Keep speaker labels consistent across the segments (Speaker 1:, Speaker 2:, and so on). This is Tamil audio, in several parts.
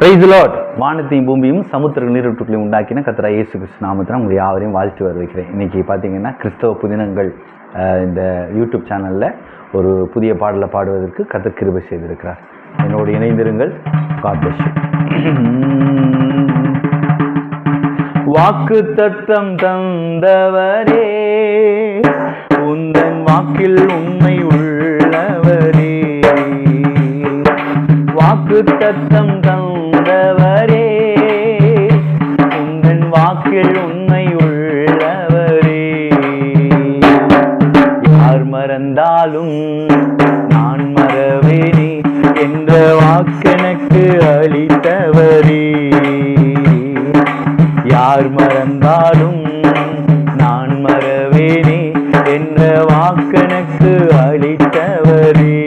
Speaker 1: பிரைஸ் லாட் வானத்தையும் பூமியும் சமுத்திர நீரூற்றுகளையும் உண்டாக்கின கத்தரா இயேசு கிறிஸ்து நாமத்தில் உங்களை யாவரையும் வாழ்த்து வரவேற்கிறேன். இன்னைக்கு பார்த்தீங்கன்னா கிறிஸ்தவ புதினங்கள் இந்த யூடியூப் சேனலில் ஒரு புதிய பாடலை பாடுவதற்கு கத்தர் கிருபை செய்திருக்கிறார். என்னோடு இணைந்திருங்கள். God வாக்கு தத்தம் தந்தவரே உந்தன் வாக்கில் உண்மை உள்ளவரே. வாக்கு தத்தம் யார் நான் மறவேனே என்ற வாக்கெனக்கு அளித்தவரே. யார் மறந்தாலும் நான் மறவேனே என்ற வாக்கெனக்கு அளித்தவரே.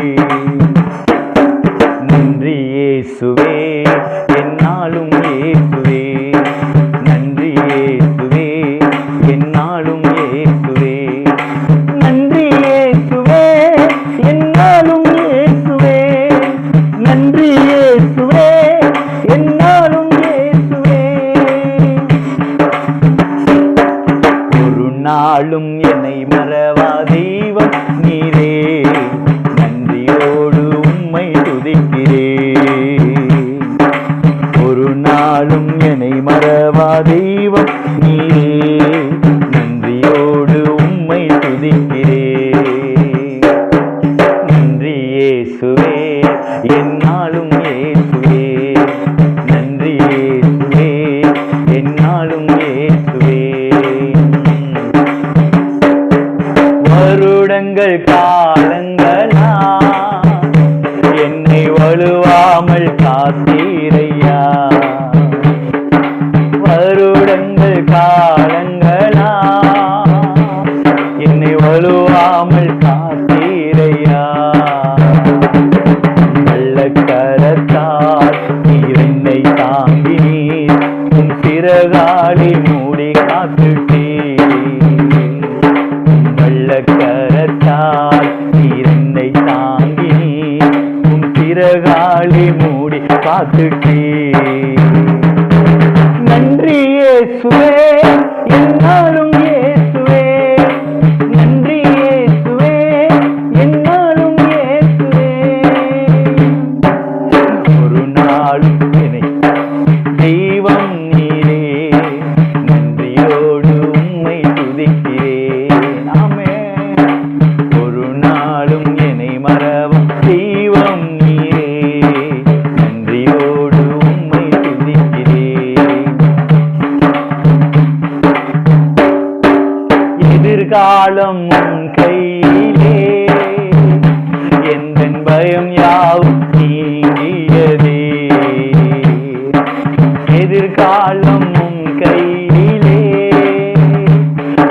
Speaker 1: நன்றி இயேசுவே என்னாலும் இயேசுவே. வருடங்கள் காலங்களா என்னை வலுவாமல் காத்தீரையா. வருடங்கள் காலங்களா என்னை வலுவாமல் காத்தீரையா. நல்ல கரத்தால் என்னை தாங்கினீர். உன் சிறகாலி மூடி காத்து மூடி எதிர்காலம் கையிலே. எந்த பயம் யாவும் நீங்கியதே. எதிர்காலம் உன் கையிலே.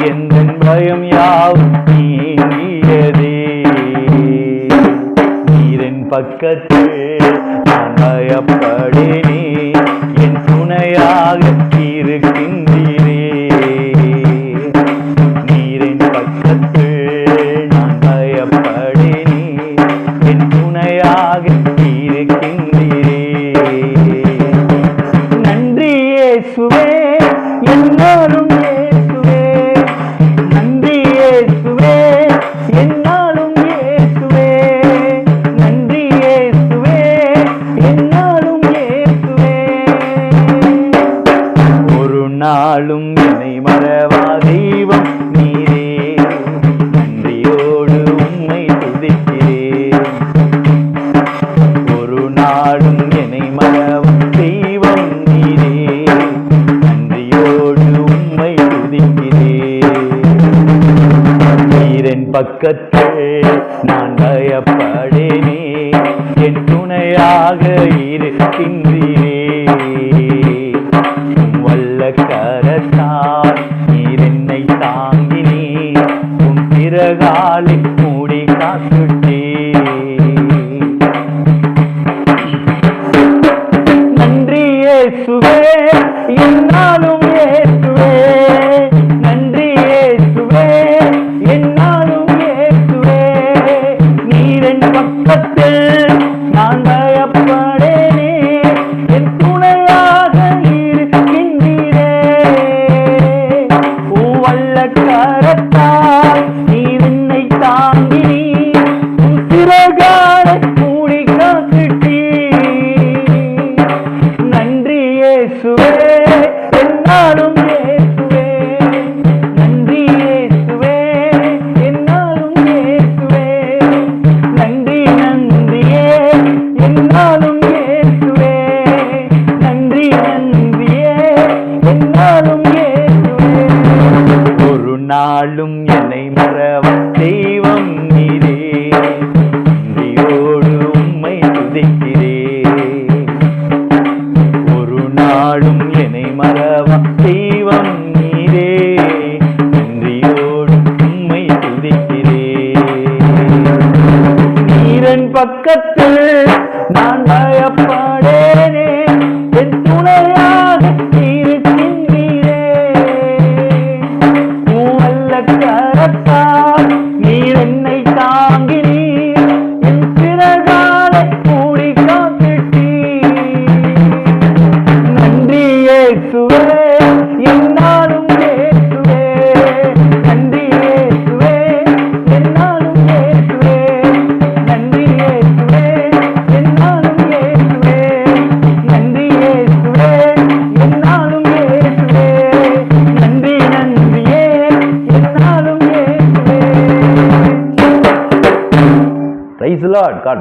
Speaker 1: எந்த பயம் யாவும் நீங்கியதே. நீரின் பக்கத்தில் நான் பயப்படேனே. என் துணையாக இருக்கின்ற நீரின் நான் பயப்படேனே என் துணையாக இருக்கின்றீரே. வல்ல கரத்தால் நீர் என்னை தாங்கினே உன் பிறகாலை மூடி காத்து وقت